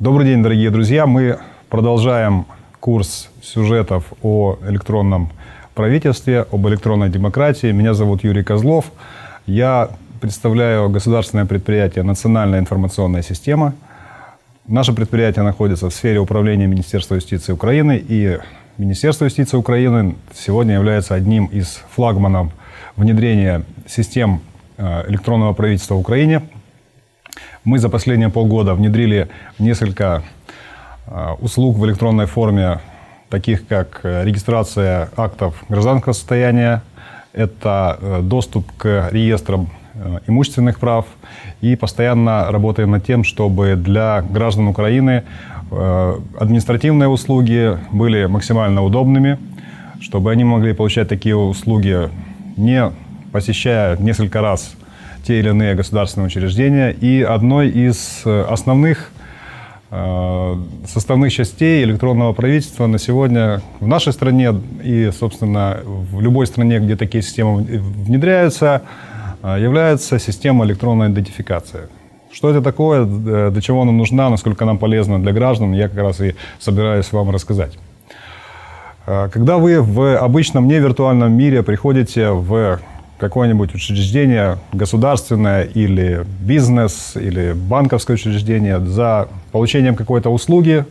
Добрый день, дорогие друзья. Мы продолжаем курс сюжетов о электронном правительстве, об электронной демократии. Меня зовут Юрий Козлов. Я представляю государственное предприятие «Национальная информационная система». Наше предприятие находится в сфере управления Министерства юстиции Украины, и Министерство юстиции Украины сегодня является одним из флагманов внедрения систем э, электронного правительства в Украине – мы за последние полгода внедрили несколько а, услуг в электронной форме, таких как э, регистрация актов гражданского состояния, это э, доступ к реестрам э, имущественных прав. И постоянно работаем над тем, чтобы для граждан Украины административные услуги были максимально удобными, чтобы они могли получать такие услуги, не посещая несколько раз те или иные государственные учреждения. И одной из э, основных э, составных частей электронного правительства на сегодня в нашей стране и, собственно, в любой стране, где такие системы внедряются, э, является система электронной идентификации. Что это такое, для чего она нужна, насколько она полезна для граждан, я как раз и собираюсь вам рассказать. Когда вы в обычном невиртуальном мире приходите в какое-нибудь учреждение государственное или бизнес, или банковское учреждение за получением какой-то услуги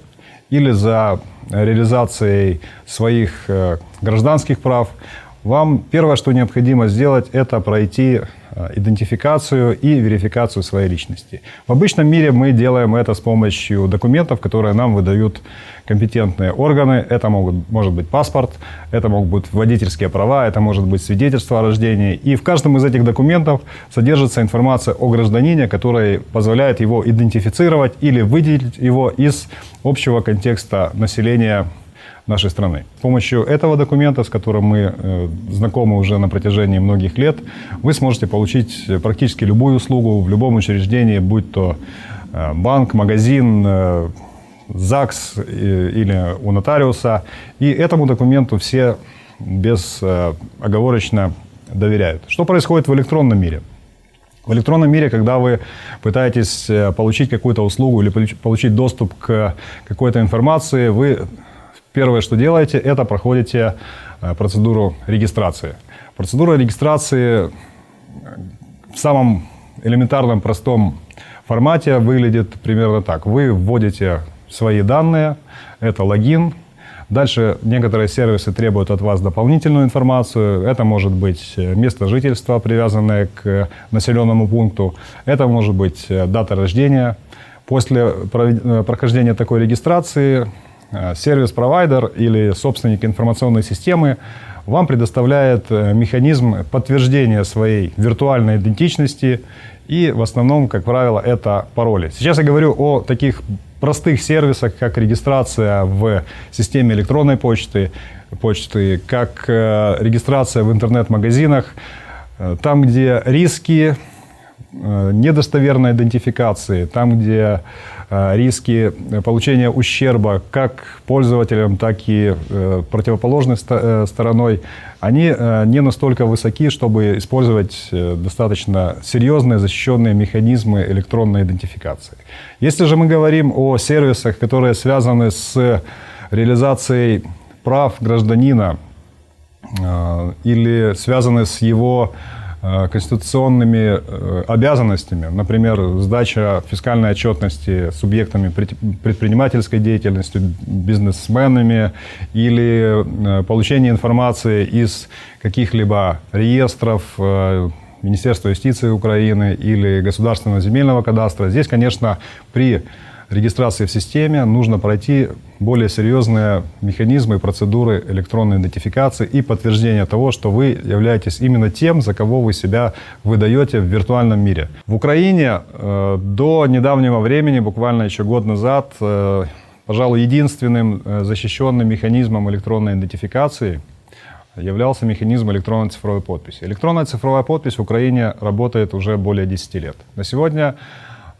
или за реализацией своих э, гражданских прав, вам первое, что необходимо сделать, это пройти Э, идентификацию и верификацию своей личности. В обычном мире мы делаем это с помощью документов, которые нам выдают компетентные органы. Это могут, может быть паспорт, это могут быть водительские права, это может быть свидетельство о рождении. И в каждом из этих документов содержится информация о гражданине, которая позволяет его идентифицировать или выделить его из общего контекста населения нашей страны. С помощью этого документа, с которым мы э, знакомы уже на протяжении многих лет, вы сможете получить практически любую услугу в любом учреждении, будь то э, банк, магазин, э, ЗАГС или у нотариуса. И этому документу все безоговорочно доверяют. Что происходит в электронном мире? В электронном мире, когда вы пытаетесь получить какую-то услугу или получить доступ к какой-то информации, вы Первое, что делаете, это проходите э, процедуру регистрации. Процедура регистрации э, в самом элементарном, простом формате выглядит примерно так. Вы вводите свои данные, это логин. Дальше некоторые сервисы требуют от вас дополнительную информацию. Это может быть э, место жительства, привязанное к населенному пункту. Это может быть дата рождения. После прохождения такой регистрации сервис-провайдер или собственник информационной системы вам предоставляет э, механизм подтверждения своей виртуальной идентичности, и в основном, как правило, это пароли. Сейчас я говорю о таких простых сервисах, как регистрация в системе электронной почты, почты как э, регистрация в интернет-магазинах, там, где риски недостоверной идентификации, там, где Э, риски получения ущерба как пользователям, так и э, противоположной э, стороной, они не настолько высоки, чтобы использовать достаточно серьезные защищенные механизмы электронной идентификации. Если же мы говорим о сервисах, которые связаны с реализацией прав гражданина или связаны с его Э, конституционными э, обязанностями, например, сдача фискальной отчетности субъектами предпринимательской деятельности, бизнесменами или э, получение информации из каких-либо реестров Министерства юстиции Украины или Государственного земельного кадастра. Здесь, конечно, при регистрации в системе нужно пройти более серьезные механизмы и процедуры электронной идентификации и подтверждения того, что вы являетесь именно тем, за кого вы себя выдаете в виртуальном мире. В Украине э, до недавнего времени, буквально еще год назад, э, пожалуй, единственным э, защищенным механизмом электронной идентификации являлся механизм электронной цифровой подписи. Электронная цифровая подпись в Украине работает уже более 10 лет. На сегодня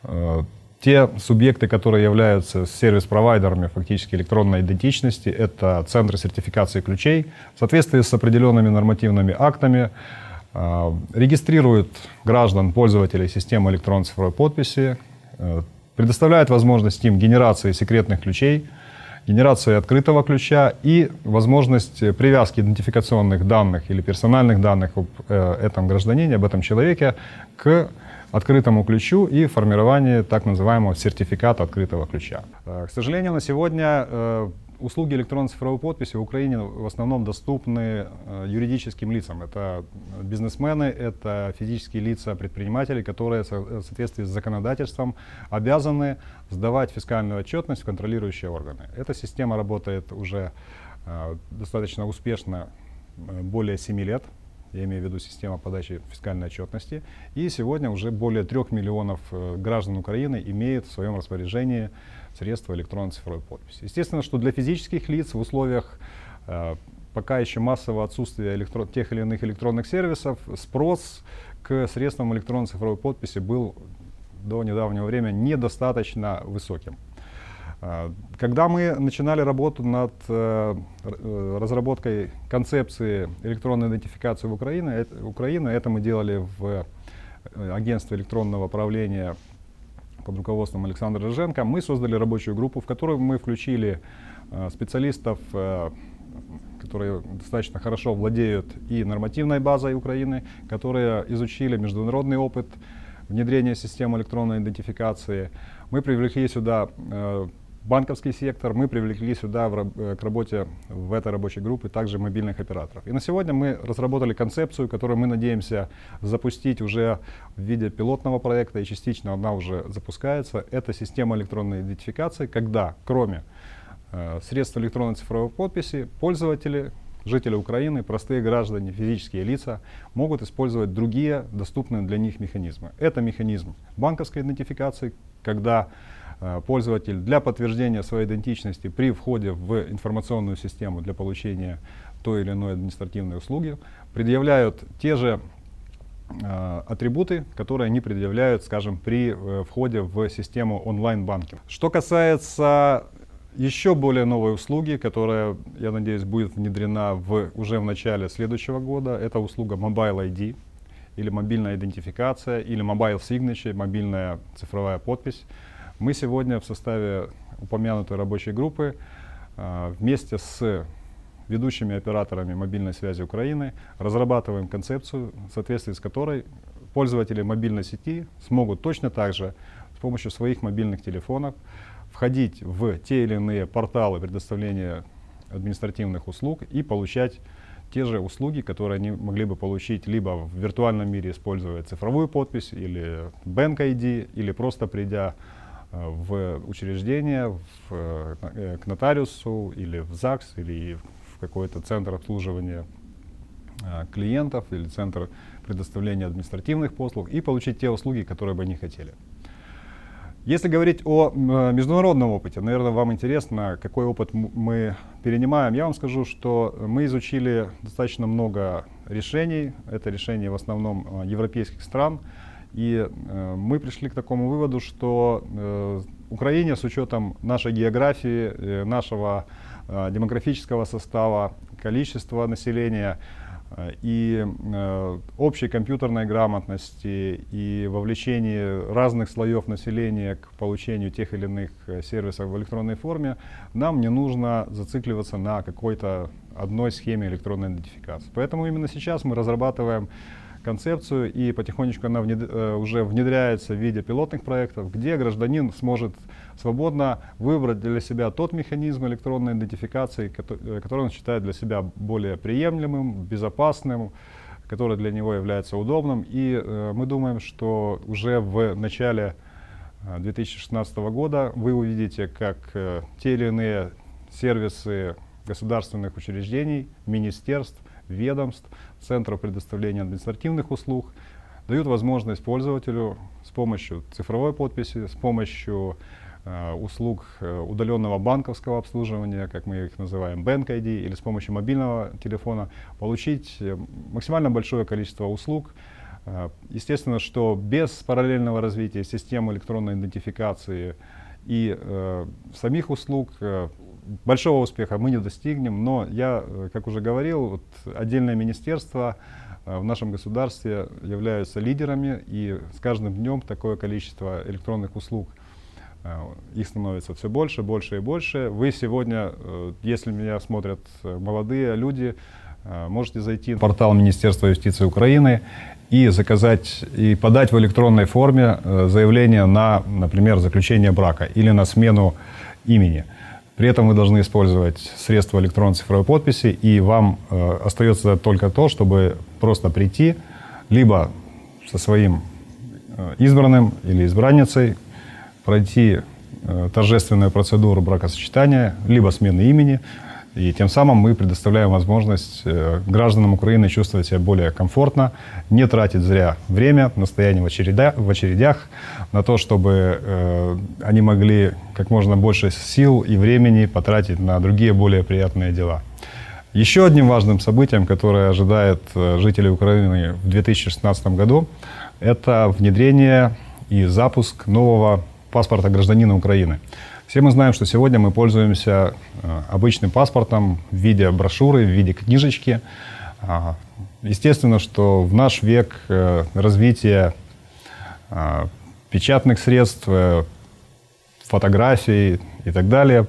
э, те субъекты, которые являются сервис-провайдерами фактически электронной идентичности, это центры сертификации ключей, в соответствии с определенными нормативными актами, а, регистрируют граждан, пользователей системы электронной цифровой подписи, э, предоставляет возможность им генерации секретных ключей, генерации открытого ключа и возможность привязки идентификационных данных или персональных данных об э, этом гражданине, об этом человеке к открытому ключу и формировании так называемого сертификата открытого ключа. Э, к сожалению, на сегодня э, услуги электронной цифровой подписи в Украине в основном доступны э, юридическим лицам. Это бизнесмены, это физические лица, предприниматели, которые в соответствии с законодательством обязаны сдавать фискальную отчетность в контролирующие органы. Эта система работает уже достаточно успешно более 7 лет я имею в виду система подачи фискальной отчетности. И сегодня уже более трех миллионов э, граждан Украины имеют в своем распоряжении средства электронной цифровой подписи. Естественно, что для физических лиц в условиях э, пока еще массового отсутствия электро- тех или иных электронных сервисов спрос к средствам электронной цифровой подписи был до недавнего времени недостаточно высоким. А, когда мы начинали работу над э, э, разработкой концепции электронной идентификации в Украине, Украины, это мы делали в э, агентстве электронного управления под руководством Александра Рыженко, мы создали рабочую группу, в которую мы включили специалистов, которые достаточно хорошо владеют и нормативной базой Украины, которые изучили международный опыт внедрения системы электронной идентификации. Мы привлекли сюда банковский сектор, мы привлекли сюда в, э, к работе в этой рабочей группе также мобильных операторов. И на сегодня мы разработали концепцию, которую мы надеемся запустить уже в виде пилотного проекта, и частично она уже запускается. Это система электронной идентификации, когда кроме э, средств электронной цифровой подписи пользователи жители Украины, простые граждане, физические лица могут использовать другие доступные для них механизмы. Это механизм банковской идентификации, когда пользователь для подтверждения своей идентичности при входе в информационную систему для получения той или иной административной услуги предъявляют те же э, атрибуты, которые они предъявляют, скажем, при э, входе в систему онлайн-банкинга. Что касается еще более новой услуги, которая, я надеюсь, будет внедрена в, уже в начале следующего года, это услуга Mobile ID или мобильная идентификация, или Mobile Signature, мобильная цифровая подпись. Мы сегодня в составе упомянутой рабочей группы а, вместе с ведущими операторами мобильной связи Украины разрабатываем концепцию, в соответствии с которой пользователи мобильной сети смогут точно так же с помощью своих мобильных телефонов входить в те или иные порталы предоставления административных услуг и получать те же услуги, которые они могли бы получить либо в виртуальном мире, используя цифровую подпись, или Bank ID, или просто придя в учреждение, в, э, к нотариусу или в ЗАГС, или в какой-то центр обслуживания э, клиентов или центр предоставления административных послуг и получить те услуги, которые бы они хотели. Если говорить о э, международном опыте, наверное, вам интересно, какой опыт мы перенимаем. Я вам скажу, что мы изучили достаточно много решений. Это решения в основном европейских стран. И э, мы пришли к такому выводу, что э, Украине с учетом нашей географии, э, нашего э, демографического состава, количества населения э, и э, общей компьютерной грамотности и вовлечении разных слоев населения к получению тех или иных э, сервисов в электронной форме, нам не нужно зацикливаться на какой-то одной схеме электронной идентификации. Поэтому именно сейчас мы разрабатываем концепцию, и потихонечку она внед, э, уже внедряется в виде пилотных проектов, где гражданин сможет свободно выбрать для себя тот механизм электронной идентификации, который, э, который он считает для себя более приемлемым, безопасным, который для него является удобным. И э, мы думаем, что уже в начале 2016 э, года вы увидите, как э, те или иные сервисы государственных учреждений, министерств, ведомств, центров предоставления административных услуг дают возможность пользователю с помощью цифровой подписи, с помощью э, услуг э, удаленного банковского обслуживания, как мы их называем, Bank ID, или с помощью мобильного телефона получить э, максимально большое количество услуг. Естественно, что без параллельного развития системы электронной идентификации и э, самих услуг большого успеха мы не достигнем, но я, э, как уже говорил, вот отдельные министерства э, в нашем государстве являются лидерами, и с каждым днем такое количество электронных услуг Их становится все больше, больше и больше. Вы сегодня, э, если меня смотрят э, молодые люди, э, можете зайти на портал Министерства юстиции Украины и заказать и подать в электронной форме заявление на, например, заключение брака или на смену имени. При этом вы должны использовать средства электронной цифровой подписи, и вам остается только то, чтобы просто прийти, либо со своим избранным или избранницей, пройти э, торжественную процедуру бракосочетания, либо смены имени, и тем самым мы предоставляем возможность э, гражданам Украины чувствовать себя более комфортно, не тратить зря время на стояние в, очередя, в очередях, на то, чтобы э, они могли как можно больше сил и времени потратить на другие более приятные дела. Еще одним важным событием, которое ожидает э, жителей Украины в 2016 году, это внедрение и запуск нового паспорта гражданина Украины. Все мы знаем, что сегодня мы пользуемся э, обычным паспортом в виде брошюры, в виде книжечки. А, естественно, что в наш век э, развития э, печатных средств, фотографий и так далее,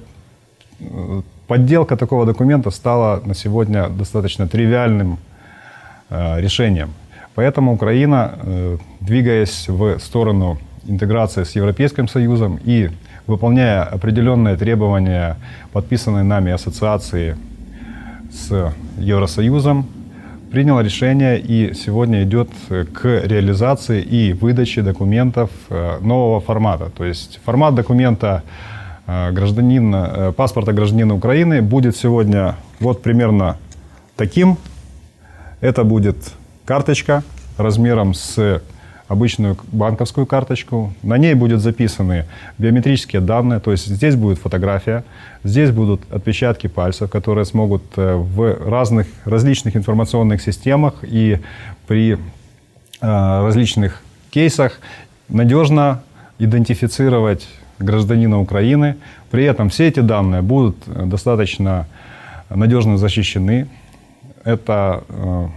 подделка такого документа стала на сегодня достаточно тривиальным решением. Поэтому Украина, двигаясь в сторону интеграция с Европейским Союзом и выполняя определенные требования, подписанные нами ассоциации с Евросоюзом, принял решение и сегодня идет к реализации и выдаче документов э, нового формата. То есть формат документа э, гражданина, э, паспорта гражданина Украины будет сегодня вот примерно таким. Это будет карточка размером с обычную банковскую карточку. На ней будут записаны биометрические данные, то есть здесь будет фотография, здесь будут отпечатки пальцев, которые смогут э, в разных различных информационных системах и при э, различных кейсах надежно идентифицировать гражданина Украины. При этом все эти данные будут достаточно надежно защищены. Это э,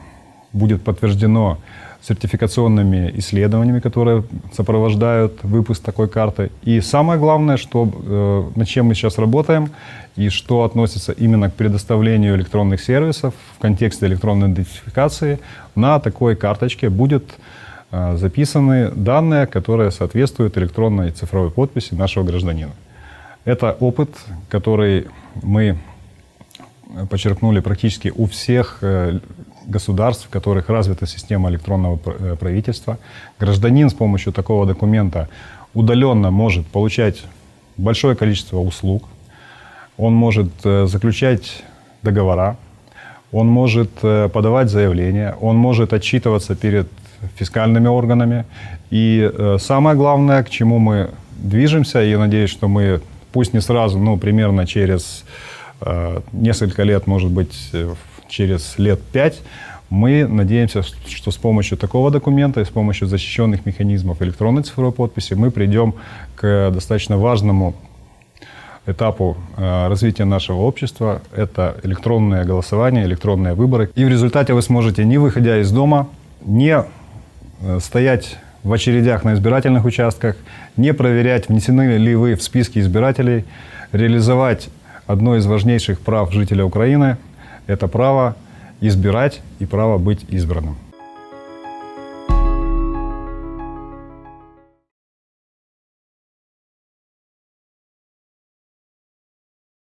будет подтверждено сертификационными исследованиями, которые сопровождают выпуск такой карты. И самое главное, что, э, над чем мы сейчас работаем, и что относится именно к предоставлению электронных сервисов в контексте электронной идентификации, на такой карточке будет э, записаны данные, которые соответствуют электронной цифровой подписи нашего гражданина. Это опыт, который мы почерпнули практически у всех э, государств, в которых развита система электронного э, правительства. Гражданин с помощью такого документа удаленно может получать большое количество услуг, он может э, заключать договора, он может э, подавать заявления, он может отчитываться перед фискальными органами. И самое главное, к чему мы движемся, и я надеюсь, что мы, пусть не сразу, но примерно через несколько лет, может быть, через лет пять мы надеемся, что с помощью такого документа и с помощью защищенных механизмов электронной цифровой подписи мы придем к достаточно важному этапу э, развития нашего общества. Это электронное голосование, электронные выборы. И в результате вы сможете, не выходя из дома, не э, стоять в очередях на избирательных участках, не проверять, внесены ли вы в списки избирателей, реализовать одно из важнейших прав жителя Украины – это право избирать и право быть избранным.